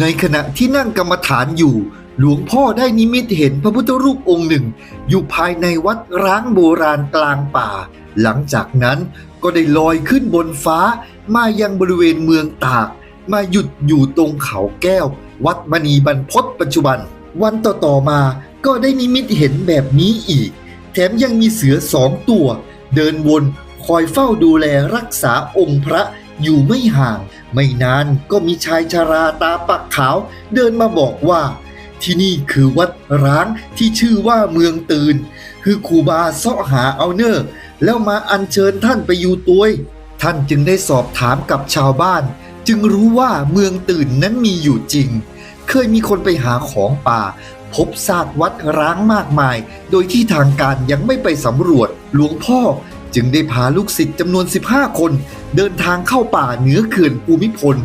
ในขณะที่นั่งกรรมฐานอยู่ หลวงพ่อได้นิมิตเห็นพระพุทธรูปองค์หนึ่ง อยู่ภายในวัดร้างโบราณกลางป่า หลังจากนั้นก็ได้ลอยขึ้นบนฟ้า มายังบริเวณเมืองตาก มาหยุดอยู่ตรงเขาแก้ว วัดมณีบรรพตปัจจุบัน วันต่อๆมาก็ได้นิมิตเห็นแบบนี้อีก แถมยังมีเสือสองตัว เดินวนคอยเฝ้าดูแลรักษาองค์พระ อยู่ไม่ห่าง ไม่นานก็มีชายชาราตาปักขาว เดินมาบอกว่า ที่นี่คือวัดร้างที่ชื่อว่าเมืองตื่น คือครูบาเสาะหาเอาเนอร์แล้วมาอัญเชิญท่านไปอยู่ตัวยท่านจึงได้สอบถามกับชาวบ้าน จึงรู้ว่าเมืองตื่นนั้นมีอยู่จริง เคยมีคนไปหาของป่า พบซากวัดร้างมากมาย โดยที่ทางการยังไม่ไปสำรวจ หลวงพ่อ จึงได้พาลูกศิษย์จำนวน 15 คน เดินทางเข้าป่าเหนือเขื่อนภูมิพล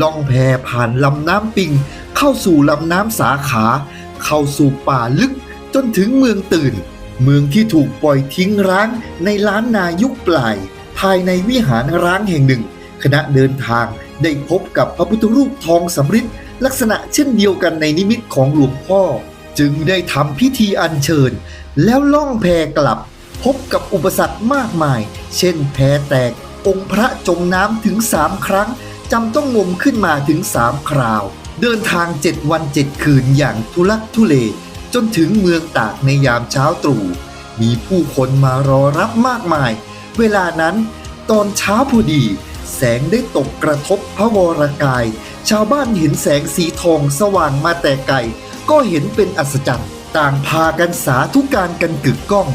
ล่องแพผ่านลำน้ำปิง เข้าสู่ลำน้ำสาขา เข้าสู่ป่าลึกจนถึงเมืองตื่น เมืองที่ถูกปล่อยทิ้งร้างในล้านนายุคปลาย ภายในวิหารร้างแห่งหนึ่ง คณะเดินทางได้พบกับพระพุทธรูปทองสำริดลักษณะเช่นเดียวกันในนิมิตของหลวงพ่อ จึงได้ทำพิธีอัญเชิญ แล้วล่องแพกลับ พบกับอุปสรรคมากมาย เช่นแพแตก องค์พระจมน้ำถึงสามครั้งจำต้องงมขึ้นมาถึงสามคราว เดินทางเจ็ดวันเจ็ดคืนอย่างทุลักทุเล จนถึงเมืองตากในยามเช้าตรู่ มีผู้คนมารอรับมากมาย เวลานั้นตอนเช้าพอดี แสงได้ตกกระทบพระวรกาย ชาวบ้านเห็นแสงสีทองสว่างมาแต่ไกล ก็เห็นเป็นอัศจรรย์ ต่างพากันสาธุการกันกึกก้อง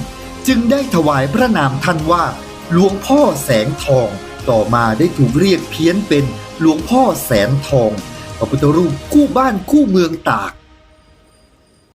จึงได้ถวายพระนามท่านว่า หลวงพ่อแสงทอง ต่อมาได้ถูกเรียกเพี้ยนเป็นหลวงพ่อแสนทองพระพุทธรูปคู่บ้านคู่เมืองตาก